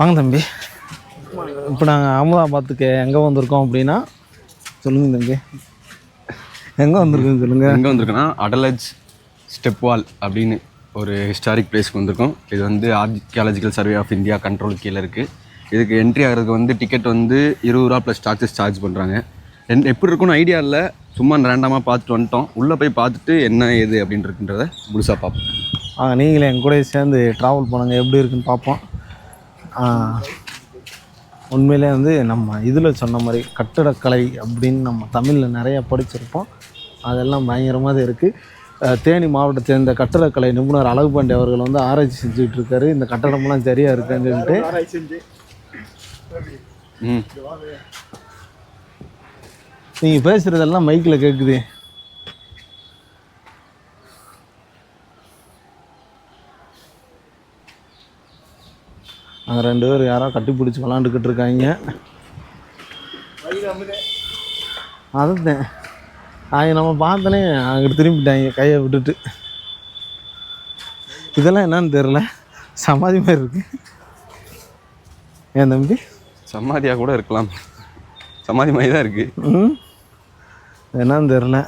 வாங்க தம்பி. இப்போ நாங்கள் அகமதாபாத்துக்கு எங்கே வந்திருக்கோம் அப்படின்னா சொல்லுங்க தம்பி. எங்கே வந்திருக்கோம் சொல்லுங்கள் எங்கே வந்திருக்கோன்னா அடலஜ் ஸ்டெப் வால் அப்படின்னு ஒரு ஹிஸ்டாரிக் பிளேஸ்க்கு வந்திருக்கோம். இது வந்து archaeological survey of India control கீழே இருக்குது இதுக்கு என்ட்ரி ஆகிறதுக்கு வந்து டிக்கெட் வந்து இருபது ரூபா ப்ளஸ் சார்ஜஸ் சார்ஜ் பண்ணுறாங்க என் எப்படி இருக்கும்னு ஐடியா இல்லை. சும்மா ரேண்டமாக பார்த்துட்டு வந்துட்டோம். உள்ளே போய் பார்த்துட்டு என்ன ஏது அப்படின்னு இருக்குன்றத முழுசாக பார்ப்போம். ஆ நீங்களே என் கூட சேர்ந்து ட்ராவல் பண்ணுங்க. எப்படி இருக்குன்னு பார்ப்போம். உண்மையிலே வந்து நம்ம இதில் சொன்ன மாதிரி கட்டிடக்கலை அப்படின்னு நம்ம தமிழில் நிறைய படிச்சிருப்போம். அதெல்லாம் பயங்கரமாக இருக்குது தேனி மாவட்டத்தை சேர்ந்த கட்டிடக்கலை நிபுணர் அழகுபாண்டி அவர்கள் வந்து ஆராய்ச்சி செஞ்சுட்டு இருக்காரு. இந்த கட்டடம்லாம் சரியாக இருக்குன்னு சொல்லிட்டு. ம். நீங்கள் பேசுகிறதெல்லாம் மைக்கில் கேட்குது அங்கே ரெண்டு பேர் யாரோ கட்டி பிடிச்சி விளாண்டுக்கிட்டு இருக்காங்க. அதுதான். அவங்க நம்ம பார்த்தனே அங்கிட்டு திரும்பிட்டாங்க கையை விட்டுட்டு. இதெல்லாம் என்னன்னு தெரில சமாதி மாதிரி இருக்கு. ஏன் தம்பி? சமாதியாக கூட இருக்கலாம். சமாதி மாதிரி தான் இருக்குது ம். என்னன்னு தெரில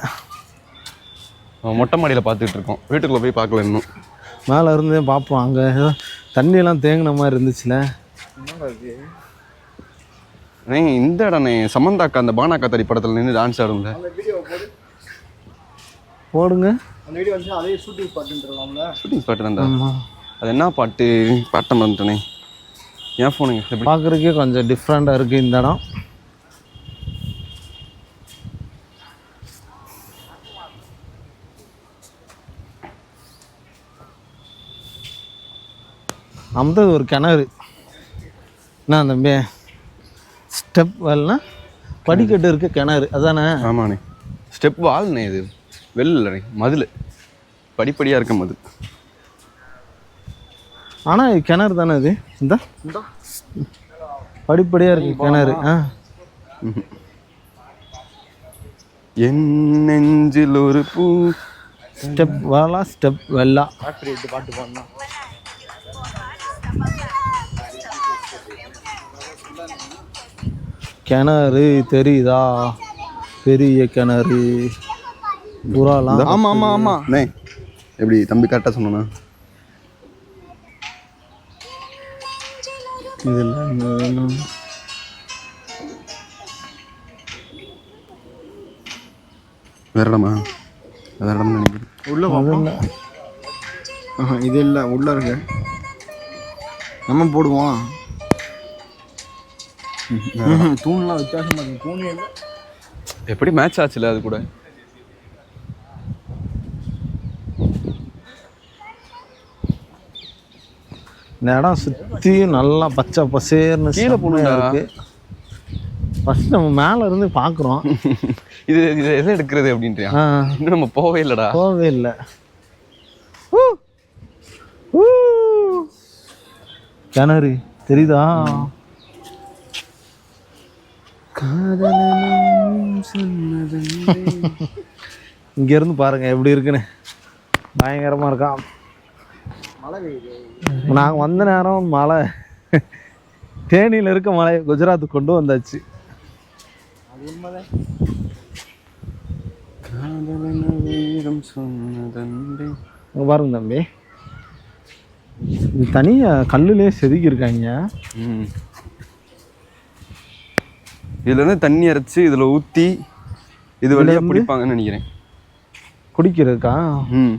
மொட்டை மாடியில் பார்த்துட்டு இருக்கோம் வீட்டுக்குள்ளே போய் பார்க்கல இன்னும். மேலே இருந்தே பார்ப்போம். அங்கே தண்ணியெல்லாம் தேங்கின மாதிரி இருந்துச்சுல. அண்ணே, இந்த இடம்ண்ணே சமந்தாக்கா அந்த பானாக்கா தறி படத்தில் நின்று டான்ஸ் ஆடும்ல. போடுங்க. அந்த வீடியோ வந்து அதே ஷூட்டிங் ஸ்பாட்டுன்றலாம்ல ஷூட்டிங் ஸ்பாட் தான் ஆமாம் அது என்ன பாட்டு? பாட்டம் வந்துட்டனே. ஏன் ஃபோனுங்க பார்க்குறதுக்கே கொஞ்சம் டிஃப்ரெண்ட்டாக இருக்குது இந்த இடம். அந்த ஒரு கிணறு. என்ன தம்பி? ஸ்டெப் வெல்னா படிக்கட்டு இருக்க கிணறு. அதானே? ஆமாண்ணே. ஸ்டெப் வால்ண்ணே இது. வெள்ளண்ணே. மதில். படிப்படியாக இருக்க மதில். ஆனால் இது கிணறு தானே இது? இந்த. படிப்படியாக இருக்கு கிணறு. ஆ. என் நெஞ்சில் ஒரு பூ. ஸ்டெப் வாலா ஸ்டெப் வெல்லா விட்டு பாட்டு பாடினா. கிணறு தெரியுதா? பெரிய கிணறு. புறாலாம் ஆமாம் ஆமாம் ஆமாம் அண்ணே எப்படி தம்பி கரெக்டாக சொன்னா இதில் வேற இடமா? வேற இடம்னு நினைக்கிறேன். உள்ள ஆஹா, இது இல்லை உள்ள இருக்கு. நம்ம போடுவோம். தூண்லாம் வித்தியாசமா இருக்கு. தூணே எப்படி மேட்ச் ஆச்சுல அது கூட? இந்த இடம் சுற்றியும் நல்லா பச்சை பசேர்னு கீழே போகணும்டா. இருக்கு. ஃபஸ்ட் நம்ம மேலே இருந்து பார்க்குறோம் இது இது எதை எடுக்கிறது அப்படின்றியா? ஆ. இன்னும் நம்ம போகவே இல்லைடா. போகவே இல்லை. கிணறு தெரியுதா? இங்க இருந்து பாருங்க எப்படி இருக்குன்னு. பயங்கரமா இருக்கா மழை பெய்யுது. நாங்க வந்த நேரம் மழை. தேனியில இருக்க மழை குஜராத்துக்கு கொண்டு வந்தாச்சு. அது உண்மைதான். இங்க பாருங்க தம்பி. இது தனியா கல்லுலயே செதுக்கி இருக்காங்க ம். இதுல தண்ணி அரைச்சு இதுல ஊத்தி இது வழியா இருந்து? பிடிப்பாங்கன்னு நினைக்கிறேன். குடிக்கிறதுக்கா? ம்.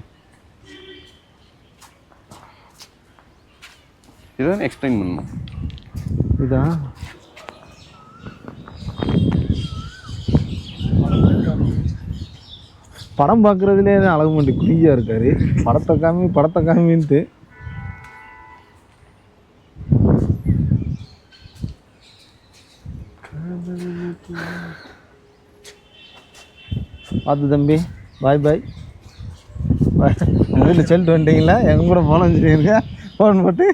இதான் எக்ஸ்பிளைன் பண்ணணும். இதா? படம் பார்க்குறதுலே தான் அழகுமண்டி குடியா இருக்காரு. படத்தை காமி படத்தை காமின்ட்டு. பார்த்து தம்பி பாய் பாய் வீட்டில் சொல்லிட்டு வந்துட்டீங்களா? எங்க கூட போகலான்னு சொல்லியிருக்கா ஃபோன் போட்டு.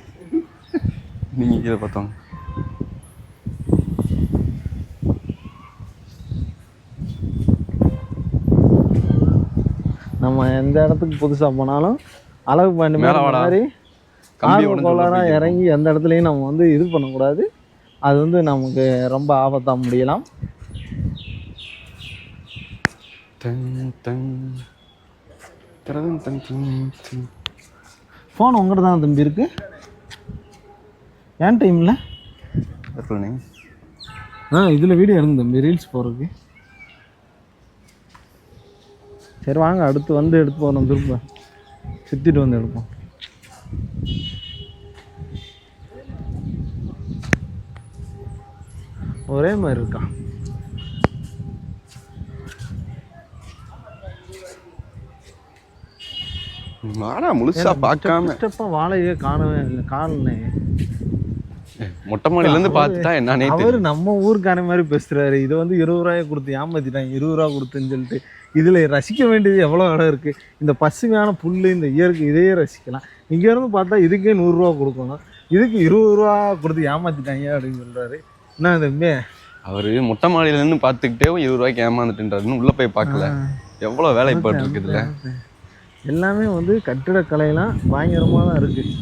நீங்க இதை பார்த்தோம் நம்ம எந்த இடத்துக்கு புதுசாக போனாலும் அழகு பாண்டி மாதிரி வாடா. மாதிரி கம்பி ஆர்வ உடஞ்சு கோளாறாக உள்ள போய் இறங்கி எந்த இடத்துலையும் நம்ம வந்து இது பண்ணக்கூடாது. அது வந்து நமக்கு ரொம்ப ஆபத்தாக முடியலாம். ஃபோன் உங்கள்கிட்ட தான் தம்பி இருக்கு. ஏன் டைமில். ஆ இதில் வீடியோ எடுங்க தம்பி ரீல்ஸ் போகிறதுக்கு சரி வாங்க அடுத்து வந்து எடுத்து போகிறோம் திரும்ப. சுற்றிட்டு வந்து எடுப்போம். ஒரே மாதிரி இருக்கா? வாடா முழுசா பார்க்காம. வாழையே காணவே இல்லை காணலே மொட்டை மாடியில இருந்து பார்த்துட்டா என்னன்னே அவர் நம்ம ஊருக்கான மாதிரி பேசுறாரு. இதை வந்து இருபது ரூபாயை கொடுத்து ஏமாத்திட்டாங்க இருபது ரூபா கொடுத்துன்னு சொல்லிட்டு. இதில் ரசிக்க வேண்டியது எவ்வளோ இடம் இருக்குது இந்த பசுமையான புல் இந்த இயற்கை இதையே ரசிக்கலாம். இங்கேருந்து பார்த்தா இதுக்கே நூறுரூவா கொடுக்கணும். இதுக்கு இருபது ரூபா கொடுத்து ஏமாத்திட்டாங்க அப்படின்னு சொல்கிறாரு என்ன தம்பி அவரு மொட்டை மாடியில இருந்து பார்த்துக்கிட்டே இருபது ரூபாய்க்கு ஏமாந்துட்டுன்றாருன்னு உள்ள போய் பார்க்கல. எவ்வளவு வேலை போட்டு இருக்குதுல எல்லாமே வந்து கட்டிடக்கலையெல்லாம் பயங்கரமாக தான் இருக்குது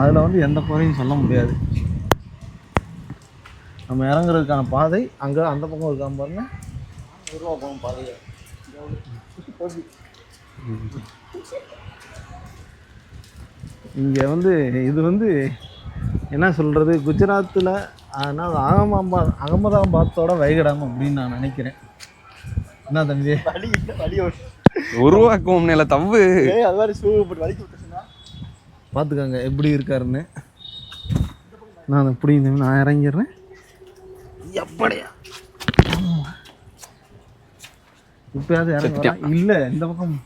அதில் வந்து எந்த குறையும் சொல்ல முடியாது. நம்ம இறங்குறதுக்கான பாதை அங்கே அந்த பக்கம் இருக்காம பாருங்க. உருவா போகும் இங்கே வந்து இது வந்து என்ன சொல்கிறது குஜராத்தில் ஆனால் அகமாபாத் அகமதாபாத்தோட வைகடம் அப்படின்னு நான் நினைக்கிறேன். என்ன தம்பி? உருவாக்குவோம் நில தவ்வு பார்த்துக்கோங்க எப்படி இருக்காருன்னு. நான் எப்படி இந்த- நான் இறங்கிடுறேன். எப்படியா இப்பயாவது இறங்க இல்லை இந்த பக்கம்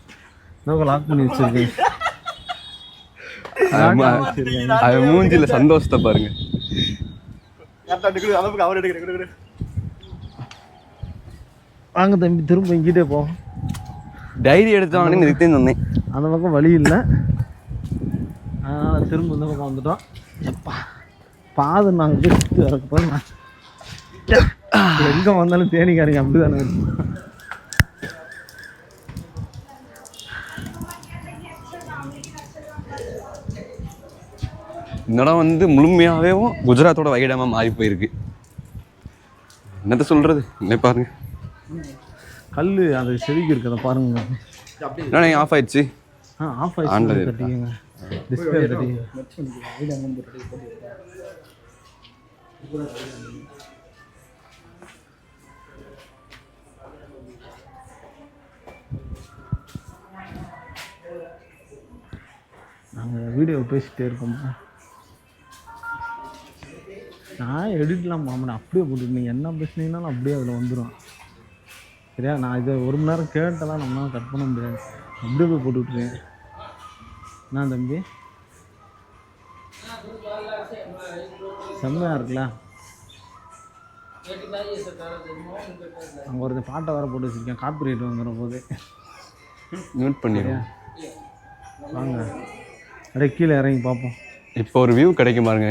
இந்த பக்கம் லாக் பண்ணி வச்சிருக்கேன். அது மூஞ்சில சந்தோஷத்தை பாருங்க. வாங்க தம்பி திரும்ப இங்கிட்டே போவோம் டைரி எடுத்தவாங்கன்னு இதுக்கு சொன்னேன் அந்த பக்கம் வழி இல்லை. அதனால் திரும்ப இந்த பக்கம் வந்துட்டோம். எப்பா பாதை நாங்கள் போய் சுற்றி வரக்கு போய் எங்கே வந்தாலும் தேனிக்காரங்க அப்படி தானே இந்த இடம் வந்து முழுமையாவே குஜராத்தோட வகையிடமா மாறி போயிருக்கு. என்னத்த சொல்றது? இல்லை பாருங்க. கல் அது செதுக்கி இருக்கிறத பாருங்க. என்ன ஆஃப் ஆயிடுச்சு? ஆ ஆஃப் ஆயிடுச்சு. டிஸ்பிளே தட்டிக்கங்க. நாங்கள் வீடியோ பேசிகிட்டே இருக்கோம்மா நான் எடிட்லாம் மாட்டேன் அப்படியே போட்டு நீங்கள் என்ன பேசுனீங்கனாலும் அப்படியே அதில் வந்துடும் சரியா? நான் இதை ஒரு மணி நேரம் கேட்டெல்லாம் நம்மளால கட் பண்ண முடியாது. அப்படியே போய் போட்டு விட்ருவேன் என்ன தம்பி? செம்மையாக இருக்குல்ல? அங்கே ஒரு பாட்டை வர போட்டு வச்சுருக்கேன். காப்பி ரைட் வந்துடும் போது மியூட் பண்ணிடுவோம் வாங்க. அப்படியே கீழே இறங்கி பார்ப்போம் இப்போ ஒரு வியூ கிடைக்கும் பாருங்க.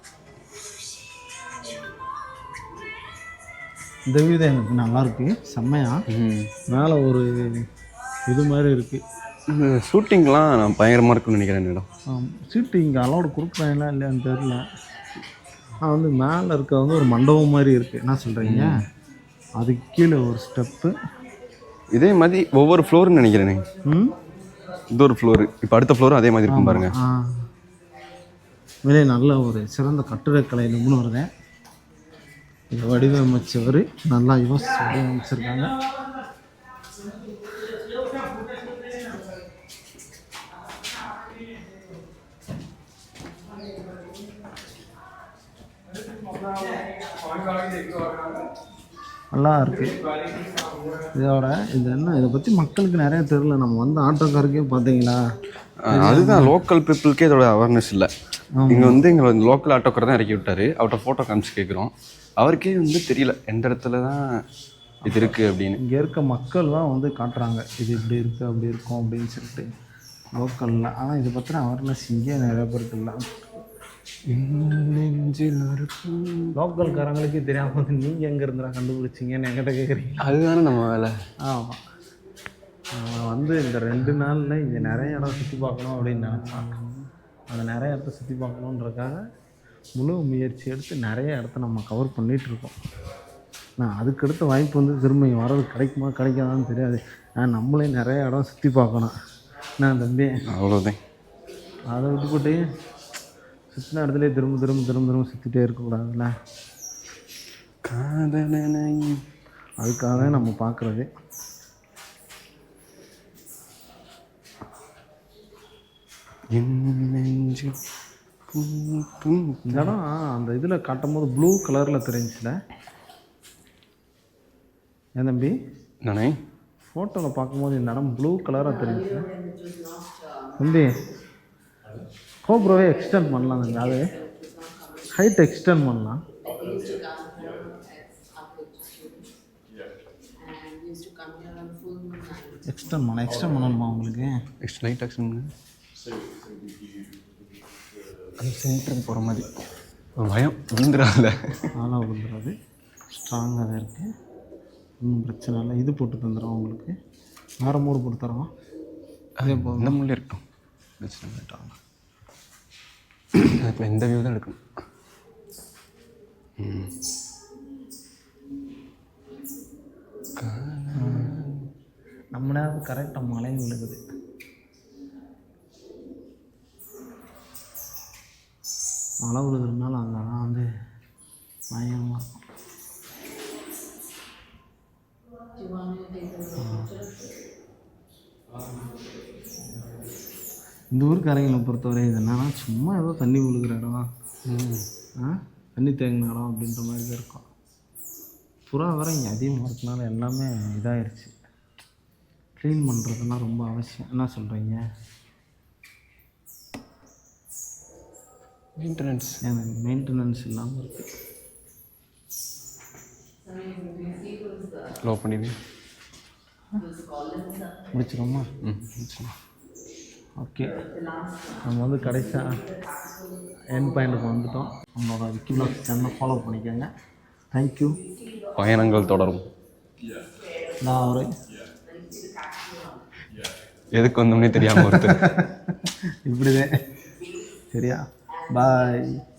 இந்த வீடு எனக்கு நல்லா இருக்கு செம்மையா மேலே ஒரு இது மாதிரி இருக்குது ஷூட்டிங்லாம் நான் பயங்கரமா இருக்கும்னு நினைக்கிறேன் சீட்டு இங்கே அலோடு கொடுக்குறாங்களா இல்லையான்னு தெரில ஆனால் வந்து மேலே இருக்க வந்து ஒரு மண்டபம் மாதிரி இருக்குது என்ன சொல்கிறீங்க அதுக்கு கீழே ஒரு ஸ்டெப்பு. இதே மாதிரி ஒவ்வொரு ஃப்ளோர்னு நினைக்கிறேனே. ம்? இது ஒரு ஃப்ளோர் இப்போ அடுத்த ஃப்ளோரும் அதே மாதிரி இருக்கும் பாருங்க. ஆ. உண்மையிலே நல்ல ஒரு சிறந்த கட்டுரைக்கலை நிபுணர் தான். வடிவமைச்சவர் நல்லா யோசிச்சு வடிவமைச்சிருக்காங்க நல்லா இருக்குது இதோட இது என்ன? இதை பற்றி மக்களுக்கு நிறைய தெரில நம்ம வந்து ஆட்டோக்காருக்கே பார்த்தீங்களா? அதுதான் லோக்கல் பீப்புளுக்கே இதோட அவேர்னஸ் இல்லை. இங்கே வந்து எங்களை லோக்கல் ஆட்டோக்கார தான் இறக்கி விட்டாரு. அவர்கிட்ட ஃபோட்டோ காமிச்சு கேட்குறோம் அவருக்கே வந்து தெரியல எந்த இடத்துல தான் இது இருக்குது அப்படின்னு. இங்கே இருக்க மக்கள் தான் வந்து காட்டுறாங்க. இது இப்படி இருக்குது அப்படி இருக்கும் அப்படின்னு சொல்லிட்டு. லோக்கலில் ஆனால் இதை பற்றின அவேர்னஸ் இங்கே நிறைய பேருக்கு இல்லை. லோக்கல்காரங்களுக்கே தெரியாமல் வந்து நீங்கள் எங்கே இருந்துடா கண்டுபிடிச்சிங்கன்னு என்கிட்ட கேட்குறீங்க அதுதானே நம்ம வேலை. ஆமாம் வந்து இந்த ரெண்டு நாளில் இங்கே நிறைய இடம் சுற்றி பார்க்கணும் அப்படின்னு நினச்சான் அந்த நிறைய இடத்த சுற்றி பார்க்கணுன்றக்காக முழு முயற்சி எடுத்து நிறைய இடத்த நம்ம கவர் பண்ணிகிட்டு இருக்கோம். நான் அதுக்கடுத்த வாய்ப்பு வந்து திரும்ப இங்க வர்றது கிடைக்குமா கிடைக்காதான்னு தெரியாது. நான் நம்மளே நிறைய இடம் சுற்றி பார்க்கணும். நான் தம்பி. அவ்வளோதான் அதை விட்டுப்பட்டு சுற்றின இடத்துல திரும்ப திரும்ப திரும்ப திரும்ப சுற்றிட்டே இருக்கக்கூடாதுல்ல? காதலனை. அதுக்காக தான் நம்ம பார்க்குறது. இடம் அந்த இதில் காட்டும் போது ப்ளூ கலரில் தெரிஞ்சுல. ஏன் தம்பி? நானே? ஃபோட்டோவில் பார்க்கும்போது இந்த இடம் ப்ளூ கலராக தெரிஞ்சுச்சு தம்பி கோப்ரோவே எக்ஸ்டெண்ட் பண்ணலாம் தம்பி அது. ஹைட் எக்ஸ்டெண்ட் பண்ணலாம். எக்ஸ்டெண்ட் பண்ண எக்ஸ்டெண்ட் பண்ணணுமா உங்களுக்கு? நெக்ஸ்ட் நைட் ஆக்ஷன் அந்த சென்டருக்கு போகிற மாதிரி. ஒரு பயம் விழுந்துடாத நாளாக விழுந்துடாது ஸ்ட்ராங்காக தான் இருக்குது ஒன்றும் பிரச்சனை இல்லை. இது போட்டு தந்துடுறோம் உங்களுக்கு. வேறு மூடு போட்டு தரோம் அதே போதும். இந்த முள்ளே இருக்கட்டும். பிரச்சனை இப்போ இந்த வியூ தான் எடுக்கணும் நம்ம நேரம் கரெக்டாக மழை விழுகுது மழை விழுகிறதுனால அதெல்லாம் வந்து பயங்கரமாக இருக்கும் இந்த ஊருக்காரங்களை பொறுத்தவரை இது என்னன்னா சும்மா ஏதோ தண்ணி விழுகிற இடம்? ஆ? தண்ணி தேங்கின இடம் அப்படின்ற மாதிரி தான் இருக்கும். புறா வர இங்கே அதிகமாக இருக்கனால எல்லாமே இதாயிருச்சு. க்ளீன் பண்ணுறதுலாம் ரொம்ப அவசியம். என்ன சொல்கிறீங்க மெயின்டெனன்ஸ் எனக்கு மெயின்டெனன்ஸ் இல்லாமல் இருக்குது லோ பண்ணிடு. முடிச்சிரோமா ம். சரி. ஓகே. நம்ம வந்து கடைசியாக என் பாயிண்ட்டுக்கு வந்துட்டோம். நம்மளோட விக்கி பிளாக் சேனலை ஃபாலோ பண்ணிக்கோங்க. தேங்க்யூ பயணங்கள் தொடரும். நான் ஒரு எதுக்கு வந்தோம்னே தெரியாமல் ஒருத்தர். இப்படிதான். சரியா? பாய்